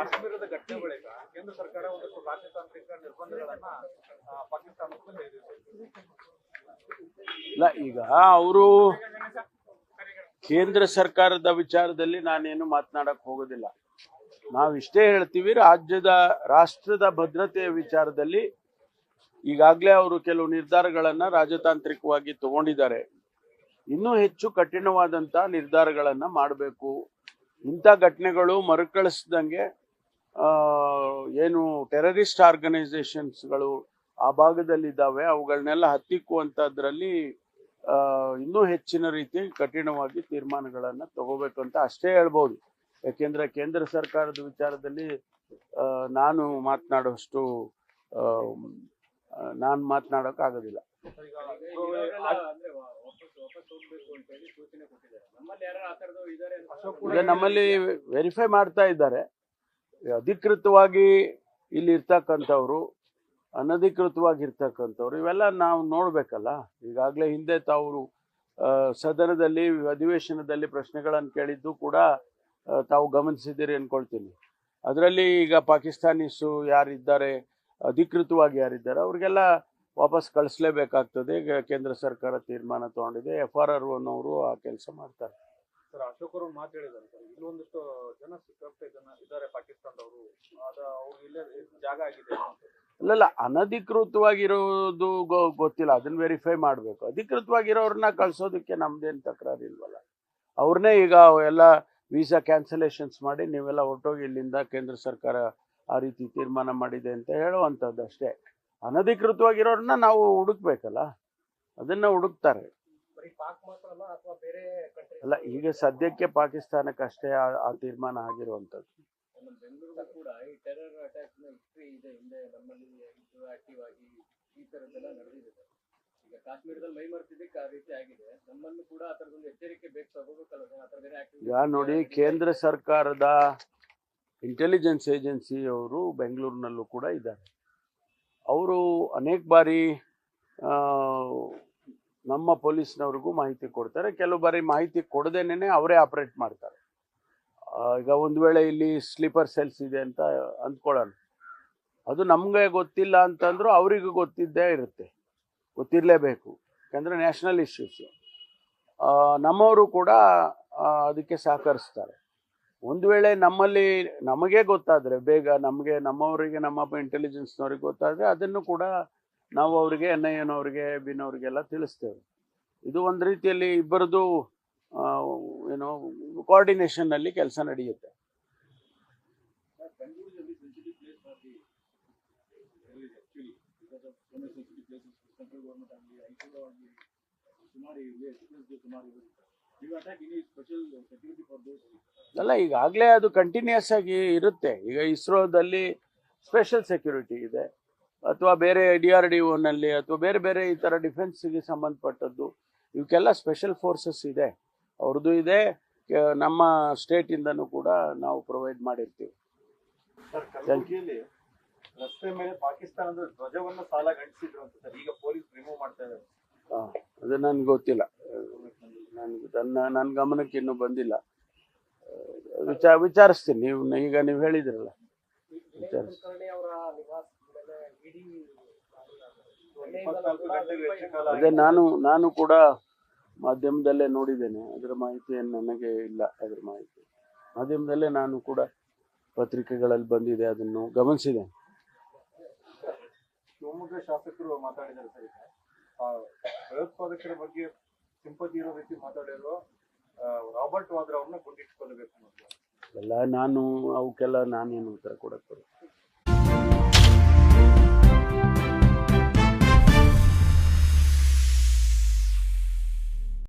ಕಾಶ್ಮೀರದ ಘಟನೆ ಬಳಿಕ ಕೇಂದ್ರ ಸರ್ಕಾರ ಒಂದಷ್ಟು ರಾಜತಾಂತ್ರಿಕ ನಿರ್ಬಂಧಗಳನ್ನ ಪಾಕಿಸ್ತಾನಕ್ಕೂ ಇಲ್ಲ, ಈಗ ಅವರು ಕೇಂದ್ರ ಸರ್ಕಾರದ ವಿಚಾರದಲ್ಲಿ ನಾನೇನು ಮಾತನಾಡಕ್ ಹೋಗೋದಿಲ್ಲ. ನಾವು ಇಷ್ಟೇ ಹೇಳ್ತೀವಿ, ರಾಜ್ಯದ, ರಾಷ್ಟ್ರದ ಭದ್ರತೆಯ ವಿಚಾರದಲ್ಲಿ ಈಗಾಗಲೇ ಅವರು ಕೆಲವು ನಿರ್ಧಾರಗಳನ್ನ ರಾಜತಾಂತ್ರಿಕವಾಗಿ ತಗೊಂಡಿದ್ದಾರೆ. ಇನ್ನೂ ಹೆಚ್ಚು ಕಠಿಣವಾದಂತ ನಿರ್ಧಾರಗಳನ್ನ ಮಾಡಬೇಕು. ಇಂಥ ಘಟನೆಗಳು ಮರುಕಳಿಸ್ದಂಗೆ ಏನು ಟೆರರಿಸ್ಟ್ ಆರ್ಗನೈಸೇಷನ್ಸ್ಗಳು ಆ ಭಾಗದಲ್ಲಿದ್ದಾವೆ ಅವುಗಳನ್ನೆಲ್ಲ ಹತ್ತಿಕ್ಕುವಂಥದ್ರಲ್ಲಿ ಇನ್ನೂ ಹೆಚ್ಚಿನ ರೀತಿ ಕಠಿಣವಾಗಿ ತೀರ್ಮಾನಗಳನ್ನು ತಗೋಬೇಕು ಅಂತ ಅಷ್ಟೇ ಹೇಳ್ಬೋದು. ಯಾಕೆಂದ್ರೆ ಕೇಂದ್ರ ಸರ್ಕಾರದ ವಿಚಾರದಲ್ಲಿ ನಾನು ಮಾತನಾಡುವಷ್ಟು ನಾನು ಮಾತನಾಡೋಕ್ಕಾಗೋದಿಲ್ಲ ಈಗ ನಮ್ಮಲ್ಲಿ ವೆರಿಫೈ ಮಾಡ್ತಾ ಇದ್ದಾರೆ. ಅಧಿಕೃತವಾಗಿ ಇಲ್ಲಿ ಇರ್ತಕ್ಕಂಥವ್ರು, ಅನಧಿಕೃತವಾಗಿ ಇರ್ತಕ್ಕಂಥವ್ರು, ಇವೆಲ್ಲ ನಾವು ನೋಡ್ಬೇಕಲ್ಲ. ಈಗಾಗಲೇ ಹಿಂದೆ ತಾವು ಸದನದಲ್ಲಿ, ಅಧಿವೇಶನದಲ್ಲಿ ಪ್ರಶ್ನೆಗಳನ್ನು ಕೇಳಿದ್ದು ಕೂಡ ತಾವು ಗಮನಿಸಿದ್ದೀರಿ ಅನ್ಕೊಳ್ತೀನಿ. ಅದರಲ್ಲಿ ಈಗ ಪಾಕಿಸ್ತಾನಿಸು ಯಾರಿದ್ದಾರೆ, ಅಧಿಕೃತವಾಗಿ ಯಾರಿದ್ದಾರೆ, ಅವ್ರಿಗೆಲ್ಲ ವಾಪಸ್ ಕಳಿಸ್ಲೇಬೇಕಾಗ್ತದೆ. ಕೇಂದ್ರ ಸರ್ಕಾರ ತೀರ್ಮಾನ ತಗೊಂಡಿದೆ. ಎಫ್ ಆರ್ ಆರ್ ಅನ್ನೋರು ಆ ಕೆಲಸ ಮಾಡ್ತಾರೆ. ಸರ್, ಅಶೋಕ್ ಅವರು ಮಾತು ಹೇಳಿದ್ದಾರೆ ಸರ್. ಇಲ್ಲೊಂದಿಷ್ಟು ಜನ ಸಿಕ್ಕಾಪಟ್ಟೆ ಜನ ಇದ್ದಾರೆ ಪಾಕಿಸ್ತಾನದವರು. ಅವ್ರು ಇಲ್ಲೇ ಜಾಗ ಆಗಿದೆ ಅಲ್ಲಲ್ಲ ಅನಧಿಕೃತವಾಗಿರೋದು ಗೊತ್ತಿಲ್ಲ. ಅದನ್ನ ವೆರಿಫೈ ಮಾಡಬೇಕು. ಅಧಿಕೃತವಾಗಿರೋರನ್ನ ಕಳ್ಸೋದಕ್ಕೆ ನಮ್ದೇನು ತಕರಾರು ಇಲ್ವಲ್ಲ. ಅವ್ರನ್ನೇ ಈಗ ಎಲ್ಲ ವೀಸಾ ಕ್ಯಾನ್ಸಲೇಷನ್ಸ್ ಮಾಡಿ ನೀವೆಲ್ಲ ಹೊರಟೋಗಿ ಇಲ್ಲಿಂದ ಕೇಂದ್ರ ಸರ್ಕಾರ ಆ ರೀತಿ ತೀರ್ಮಾನ ಮಾಡಿದೆ ಅಂತ ಹೇಳುವಂಥದ್ದು ಅಷ್ಟೇ ಅನಧಿಕೃತವಾಗಿರೋರನ್ನ ನಾವು ಹುಡುಕ್ಬೇಕಲ್ಲ. ಅದನ್ನ ಹುಡುಕ್ತಾರೆ. ಅಲ್ಲ ಅಥವಾ ಬೇರೆ ಕಂಟ್ರಿ ಅಲ್ಲ ಈಗ ಸದ್ಯಕ್ಕೆ ಪಾಕಿಸ್ತಾನಕ್ಕೆ ಅಷ್ಟೇ ಆ ತೀರ್ಮಾನ ಆಗಿರುವಂತದ್ದು ಕೂಡ ಈ ಟೆರರ್ ಅಟ್ಯಾಕ್ನ ಹಿಸ್ಟ್ರಿ ಇದೆ ಹಿಂದೆ ನಮ್ಮಲ್ಲಿ ಆಕ್ಟಿವ್ ಆಗಿ ಈ ತರದ್ದೆಲ್ಲ ನಡೆದಿದೆ. ಈಗ ನೋಡಿ ಕೇಂದ್ರ ಸರ್ಕಾರದ ಇಂಟೆಲಿಜೆನ್ಸ್ ಏಜೆನ್ಸಿ ಅವರು ಬೆಂಗಳೂರಿನಲ್ಲೂ ಕೂಡ ಇದ್ದಾರೆ. ಅವರು ಅನೇಕ ಬಾರಿ ಆ, ನಮ್ಮ ಪೊಲೀಸ್ನವ್ರಿಗೂ ಮಾಹಿತಿ ಕೊಡ್ತಾರೆ. ಕೆಲವು ಬಾರಿ ಮಾಹಿತಿ ಕೊಡದೇನೆ ಅವರೇ ಆಪರೇಟ್ ಮಾಡ್ತಾರೆ. ಈಗ ಒಂದು ವೇಳೆ ಇಲ್ಲಿ ಸ್ಲೀಪರ್ ಸೆಲ್ಸ್ ಇದೆ ಅಂತ ಅಂದ್ಕೊಳ್ಳೋಣ. ಅದು ನಮಗೆ ಗೊತ್ತಿಲ್ಲ ಅಂತಂದ್ರೂ ಅವರಿಗೂ ಗೊತ್ತಿದ್ದೇ ಇರುತ್ತೆ. ಗೊತ್ತಿರಲೇಬೇಕು. ಯಾಕಂದರೆ ನ್ಯಾಷನಲ್ ಇಶ್ಯೂಸ್. ನಮ್ಮವರು ಕೂಡ ಅದಕ್ಕೆ ಸಹಕರಿಸ್ತಾರೆ. ಒಂದು ವೇಳೆ ನಮ್ಮಲ್ಲಿ ನಮಗೆ ಗೊತ್ತಾದರೆ, ಬೇಗ ನಮಗೆ, ನಮ್ಮವರಿಗೆ, ನಮ್ಮ ಇಂಟೆಲಿಜೆನ್ಸ್ನವ್ರಿಗೆ ಗೊತ್ತಾದರೆ ಅದನ್ನು ಕೂಡ ನಾವು ಅವರಿಗೆ ಎನವರಿಗೆ ಬಿನವರಿಗೆಲ್ಲ ತಿಳಿಸ್ತೇವೆ. ಇದು ಒಂದು ರೀತಿಯಲ್ಲಿ ಇಬ್ಬರದು ಏನೋ ಕೋಆರ್ಡಿನೇಷನ್ನಲ್ಲಿ ಕೆಲಸ ನಡೆಯುತ್ತೆ. ಅಲ್ಲ, ಈಗಾಗಲೇ ಅದು ಕಂಟಿನ್ಯೂಸ್ ಆಗಿ ಇರುತ್ತೆ. ಈಗ ಇಸ್ರೋದಲ್ಲಿ ಸ್ಪೆಷಲ್ ಸೆಕ್ಯೂರಿಟಿ ಇದೆ. ಅಥವಾ ಬೇರೆ ಡಿ ಆರ್ ಡಿ ಒನಲ್ಲಿ ಅಥವಾ ಬೇರೆ ಬೇರೆ ಈ ಥರ ಡಿಫೆನ್ಸ್ಗೆ ಸಂಬಂಧಪಟ್ಟದ್ದು ಇವಕ್ಕೆಲ್ಲ ಸ್ಪೆಷಲ್ ಫೋರ್ಸಸ್ ಇದೆ. ಅವ್ರದ್ದು ಇದೆ ಕೆ- ನಮ್ಮ ಸ್ಟೇಟಿಂದನೂ ಕೂಡ ನಾವು ಪ್ರೊವೈಡ್ ಮಾಡಿರ್ತೀವಿ. ರಸ್ತೆ ಮೇಲೆ ಪಾಕಿಸ್ತಾನದ ಧ್ವಜವನ್ನು ಸಾಲ ಗಂಟಿಸಿದ್ರು ಅಂತ ಸರ್ ಈಗ ಪೊಲೀಸ್ ರಿಮೂವ್ ಮಾಡ್ತಾ ಇದ್ದಾರೆ. ಅದು ನನಗೆ ಗೊತ್ತಿಲ್ಲ. ನನ್ಗೆ ನನ್ನ ನನ್ನ ಗಮನಕ್ಕೆ ಇನ್ನೂ ಬಂದಿಲ್ಲ. ವಿಚಾರ ವಿಚಾರಿಸ್ತೀನಿ. ನೀವು ಈಗ ನೀವು ಹೇಳಿದ್ರಲ್ಲ. ವಿಚಾರಿಸ್ತೀನಿ. ಅದೇ ನಾನು ನಾನು ಕೂಡ ಮಾಧ್ಯಮದಲ್ಲೇ ನೋಡಿದ್ದೇನೆ. ಅದರ ಮಾಹಿತಿ ನನಗೆ ಇಲ್ಲ ಅದರ ಮಾಹಿತಿ. ಮಾಧ್ಯಮದಲ್ಲೇ ನಾನು ಕೂಡ ಪತ್ರಿಕೆಗಳಲ್ಲಿ ಬಂದಿದೆ ಅದನ್ನು ಗಮನಿಸಿದೆ. ಶಿವಮೊಗ್ಗ ಶಾಸಕರು ಮಾತಾಡಿದ್ದಾರೆ ಸರ್ ಭಯೋತ್ಪಾದಕರ ಬಗ್ಗೆ ಸಿಂಪತಿ ಇರೋ ರೀತಿ ಮಾತಾಡಿರೋ ರಾಬರ್ಟ್ ವಾದ್ರಾ ಅವ್ರನ್ನ ಗುಂಡಿಟ್ಕೊಳ್ಬೇಕು ಎಲ್ಲ ನಾನು ಅವಕ್ಕೆಲ್ಲ ನಾನೇನು ಉತ್ತರ ಕೊಡಕ್ಕೆ ಬರುತ್ತೆ